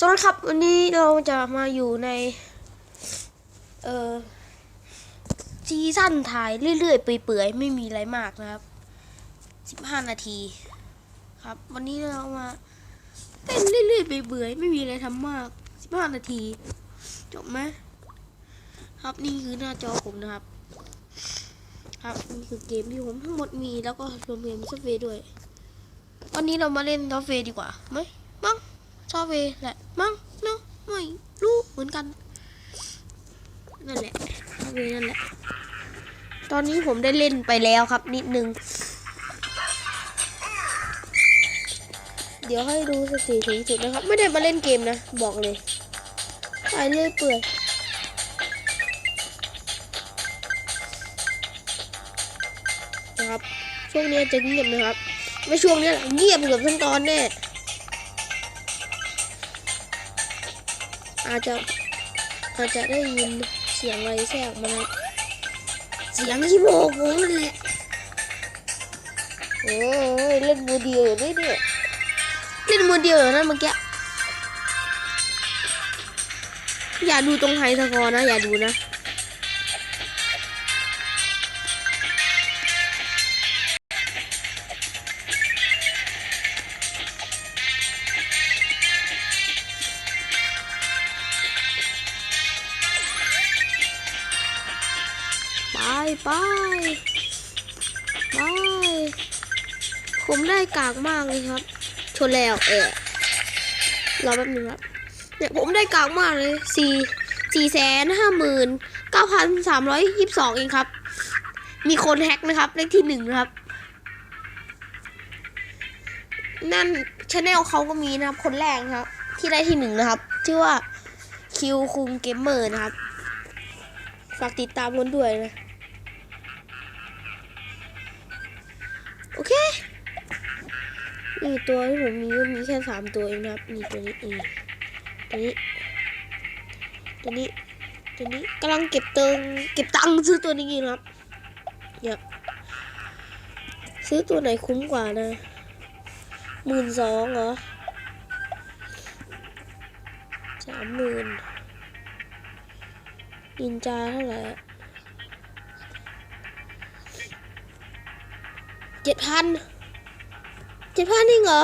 สวัสดีครับ วันนี้เราจะมาอยู่ใน เอ่อซีซั่นถ่ายเรื่อยๆเปื่อยๆไม่มีอะไรมากนะครับ15นาที ครับ วันนี้เรามาเต้นเรื่อยๆเปื่อยๆไม่มีอะไรทำมาก15นาที จบไหมครับนี่คือหน้าจอผมนะครับ ครับนี่คือเกมที่ผมทั้งหมดมีแล้วก็รวมเกมซอฟต์แวด้วย วันนี้เรามาเล่นซอฟต์แวดีกว่าไหม ซอฟต์แวแหละมั้งเนาะไม่รู้เหมือนกันนั่นแหละซอฟต์แวนั่นแหละ ตอนนี้ผมได้เล่นไปแล้วครับ นิดนึง เดี๋ยวให้ดูสถิติสุดนะครับ ไม่ได้มาเล่นเกมนะ บอกเลย ไปเรื่อยเปื่อยนะครับ ช่วงนี้จะเงียบนะครับ ไม่ช่วงนี้แหละเงียบเกือบทั้งตอนแน่ อาจจะอาจจะได้ยินเสียงอะไรแทรกมานะเสียงที่โมกผมนั่นแหละโอ้ยเล่นมือเดียวเหรอเนี่ยเล่นมือเดียวเหรอนั่นเมื่อกี้อย่าดูตรงไฮสกอร์นะ อย่าดูนะ ผมได้กากมากเลยครับ ชนแล้วเออรอแป๊บนึงครับเนี่ยผมได้กากมากเลยสี่สี่แสนห้าหมื่นเก้าพันสามร้อยยี่สิบสองเองครับ มีคนแฮกนะครับเลขที่หนึ่งครับ นั่นชาแนลเขาก็มีนะครับคนแรกครับ ที่ได้ที่หนึ่งนะครับ ชื่อว่าคิวคุงเกมเมอร์นะครับ ฝากติดตามกันด้วยนะ นี่ตัวที่ผมมีก็มีแค่สามตัวเองนะครับนี่ตัวนี้เองตัวนี้ ตัวนี้ ตัวนี้กำลังเก็บเติงเก็บตังค์ซื้อตัวนี้นะครับเนี่ยซื้อตัวไหนคุ้มกว่านะหมื่นสองเหรอสามหมื่นนินจาเท่าไหร่เจ็ดพัน เจ็ดพันเองเหรอ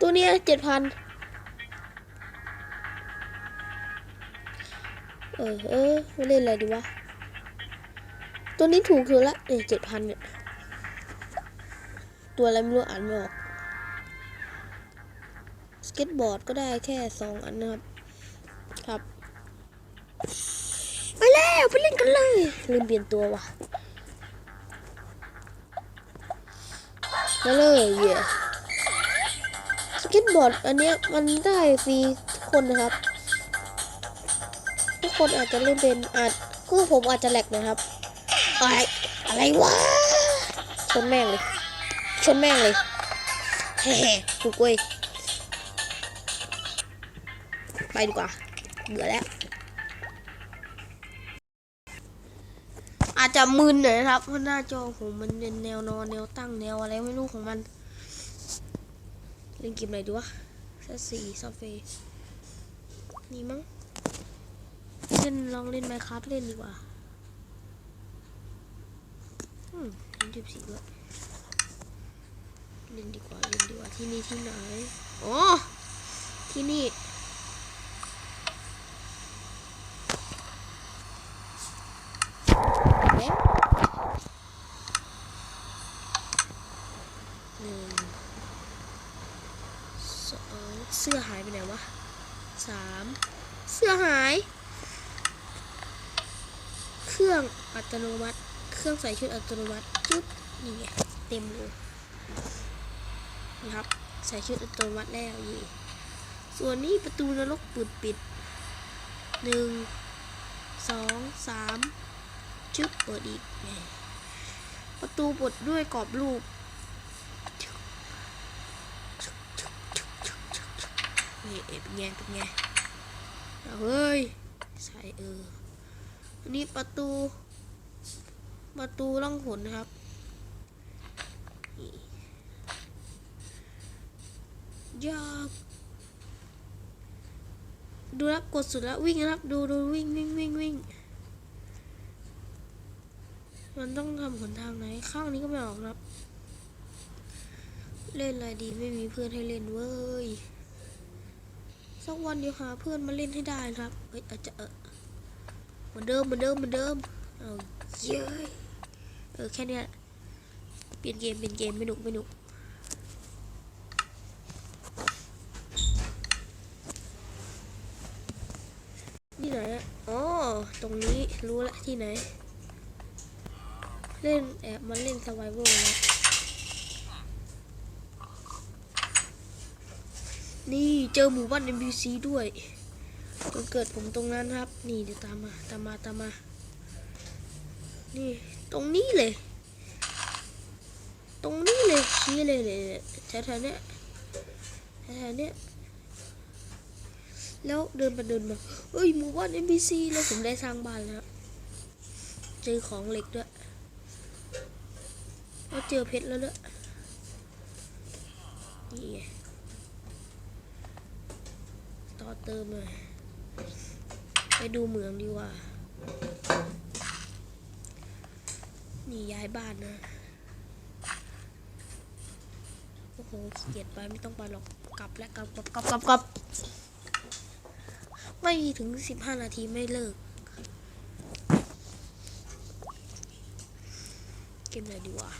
ตัวเนี้ยเจ็ดพันเออเออไม่เล่นอะไรดีวะ ตัวนี้ถูกสุดละเออเจ็ดพันเนี่ย ตัวอะไรไม่รู้อ่านไม่ออก สเก็ตบอร์ดก็ได้แค่สองอันนะครับ ครับ ไปแล้ว ไปเล่นกันเลย ลืมเปลี่ยนตัวว่ะ มาเลยเย่สเก็ตบอร์ดอันเนี้ยมันได้ฟรีทุกคนนะครับ ทุกคนอาจจะเล่นเป็นอาจคือผมอาจจะแหลกนะครับ อะไร อะไรวะ ชนแม่งเลย ชนแม่งเลยแฮ่ๆถูกเว้ยไปดีกว่าเบื่อแล้ว จะมึนหน่อยนะครับเพราะหน้าจอผมมันเป็นแนวนอนแนวตั้งแนวอะไรไม่รู้ของมันเล่นเกมอะไรดีวะซสี่ซอฟเฟย์นี่มั้งเล่นลองเล่นไมครับเล่นดีกว่าอืมเล่นสิบสี่ด้วยเล่นดีกว่าเล่นดีกว่าที่นี่ที่ไหนอ๋อที่นี่ เอ๊ะหนึ่งสองเสื้อหายไปไหนวะ สามเสื้อหาย เครื่องอัตโนมัติ เครื่องใส่ชุดอัตโนมัติจุ๊บนี่ไงเต็มเลยนะครับ ใส่ชุดอัตโนมัติแล้วยี่ส่วนนี้ประตูนรกปิดปิดหนึ่งสองสามชึบเปิดอีก ประตูปลดด้วยกรอบรูป นี่เอเป็นแงเป็นไงเฮ้ยใส่เอออันนี้ประตู ประตูล่องหนนะครับยากดูรับกดสุดแล้ววิ่งนะครับ ดูดูวิ่งวิ่งวิ่งวิ่งมันต้องทำหนทางไหน ข้างนี้ก็ไม่ออกครับ เล่นอะไรดีไม่มีเพื่อนให้เล่นเว้ย สักวันเดี๋ยวหาเพื่อนมาเล่นให้ได้ครับ เฮ้ยอาจจะเออเหมือนเดิมเหมือนเดิมเหมือนเดิมเอาเย้เออแค่นี้เปลี่ยนเกมเปลี่ยนเกมไม่หนุกไม่หนุกที่ไหนอ๋อ ตรงนี้รู้ละที่ไหน เล่นแอบมาเล่นสไวเวอร์แว นี่เจอหมู่บ้าน NPC ด้วยตอนเกิดผมตรงนั้นครับ นี่เดี๋ยวตามมาตามมาตามมา นี่ตรงนี้เลย ตรงนี้เลยชี้เลยเลยแถวๆเนี้แถวๆเนี้แล้วเดินไปเดินมาเอ้ยหมู่บ้าน NPC แล้วผมได้สร้างบ้านแล้วเจอของเหล็กด้วยแล้เจอเพชรแล้วด้วยนี่ไอเติมเลยไปดูเหมืองดีกว่า นี่ย้ายบ้านนะ โอ้โหเกลียดไปไม่ต้องไปหรอก กลับและกลับกลับกลับกลับกลับไม่มีถึงสิบห้านาทีไม่เลิก เกมอะไรดีวะ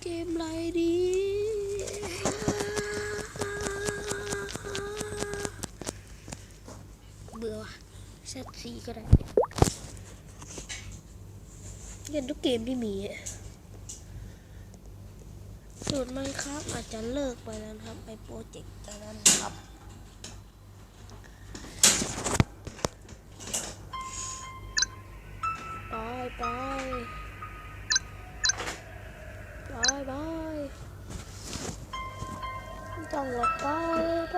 เกมอะไรดี ซีก็ได้เล่นทุกเกมที่มีสูตรมันครับอาจจะเลิกไปแล้วครับไปโปรเจกต์ตอนนั้นครับไปไปไปไปต้องหลอกไปไป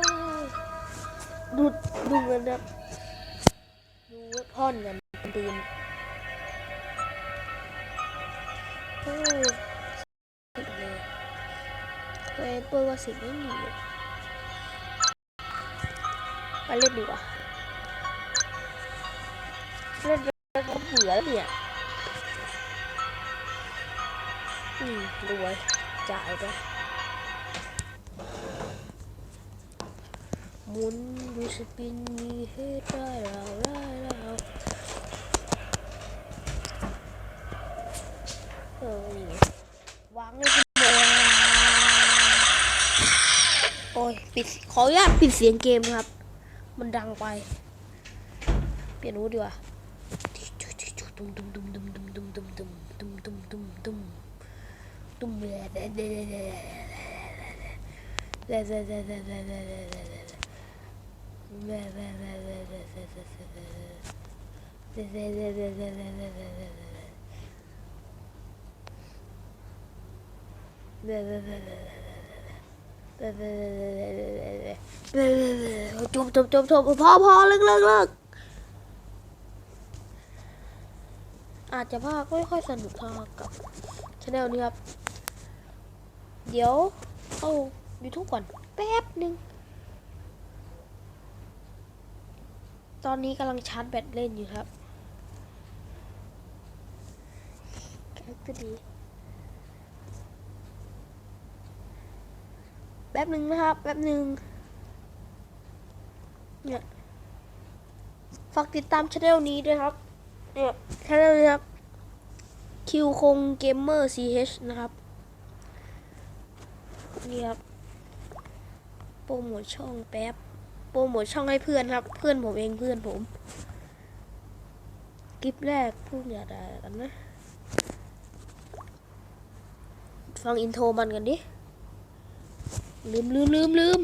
ดูดูเงินครับ พ่นเนี่ยมันปืนปูสิบเลยเฮ้ยปูว่าสิบไม่มีมาเล่นดีกว่าเล่นแล้วก็เบื่อเนี่ยอืมรวยจ่ายไป หมุนดูสปินมีให้ได้เราได้เราเออนี่วางให้เป็นโมโอ้ยปิดขออนุญาตปิดเสียงเกมครับ มันดังไป เปลี่ยนรูดีกว่าตุ้มตุ้มตุ้มตุ้มตุ้มตุ้มตุ้มตุ้มตุ้มตุ้มตุ้มตุ้มตุ้มเดเดเดเดเดเดเดเดเดเดเด จบจบจบจบพอพอเลิกเลิกเลิกอาจจะว่าก็ไม่ค่อยสนุกเท่ากับชาแนลนี้ครับ เดี๋ยว เอา YouTube ก่อน แป๊บหนึ่ง ตอนนี้กำลังชาร์จแบตเล่นอยู่ครับก็ดี แป๊บหนึ่งนะครับ แป๊บหนึ่งเนี่ย ฝากติดตามช anel นี้ด้วยครับ เนี่ยช anel นี้ครับ คิวคงเกมเมอร์ CH นะครับ นี่ครับ โปรโมทช่องแป๊บ โปรโมทช่องให้เพื่อนครับ เพื่อนผมเองเพื่อนผมคลิปแรกพูดอย่าด่ากันนะ ฟังอินโทรมันกันดิ ลืมลืมลืมลืม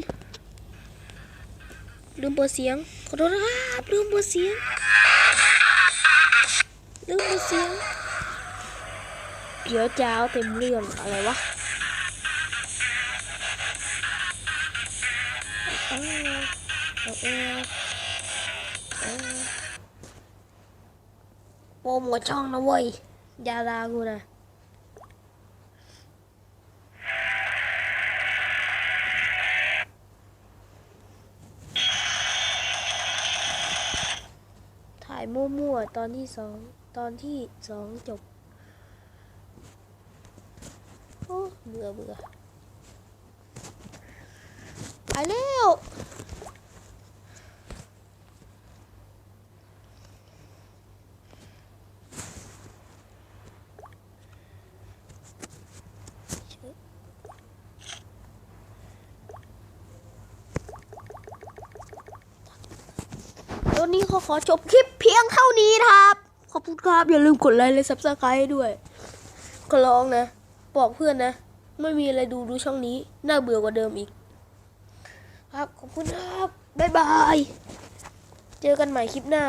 ลืมเปิดเสียง ขอโทษนะครับลืมเปิดเสียง ลืมเปิดเสียง เดี๋ยวจ้าวเต็มเรื่องอะไรวะ โปรโมทช่องนะเว้ยยาลากูนะถ่ายมั่วๆ ตอนที่สองตอนที่สองจบ โอ้เบื่อเบื่อไปเร็ว วันนี้ขอขอจบคลิปเพียงเท่านี้นะครับ ขอบคุณครับ อย่าลืมกดไลค์และ subscribe ด้วย ก็ร้องนะ บอกเพื่อนนะ ไม่มีอะไรดูดูช่องนี้ น่าเบื่อกว่าเดิมอีก ครับ ขอบคุณครับ บ๊ายบาย เจอกันใหม่คลิปหน้า